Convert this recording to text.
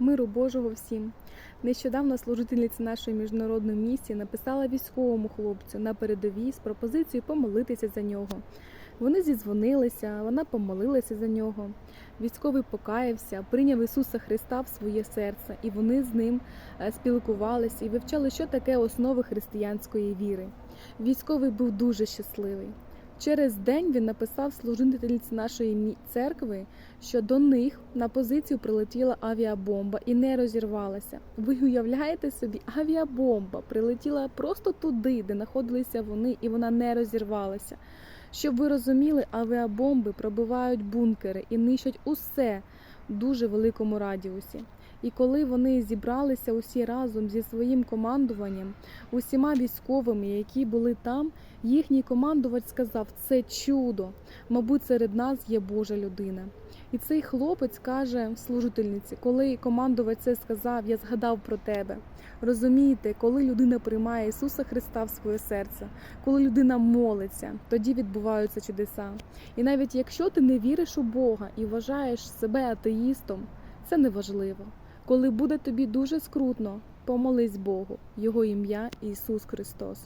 Миру Божого всім. Нещодавно служительниця нашої міжнародної місії написала військовому хлопцю на передовій з пропозицією помолитися за нього. Вони зізвонилися, вона помолилася за нього. Військовий покаявся, прийняв Ісуса Христа в своє серце, і вони з ним е, спілкувалися і вивчали, що таке основи християнської віри. Військовий був дуже щасливий. Через день він написав служительниці нашої церкви, що до них на позицію прилетіла авіабомба і не розірвалася. Ви уявляєте собі, авіабомба прилетіла просто туди, де знаходилися вони, і вона не розірвалася. Щоб ви розуміли, авіабомби пробивають бункери і нищать усе в дуже великому радіусі. І коли вони зібралися усі разом зі своїм командуванням, усіма військовими, які були там, їхній командувач сказав: це чудо. Мабуть, серед нас є Божа людина. І цей хлопець каже служительниці, коли командувач це сказав, я згадав про тебе. Розумієте, коли людина приймає Ісуса Христа в своє серце, коли людина молиться, тоді відбуваються чудеса. І навіть якщо ти не віриш у Бога і вважаєш себе атеїстом, це не важливо. Коли буде тобі дуже скрутно, помолись Богу, Його ім'я Ісус Христос.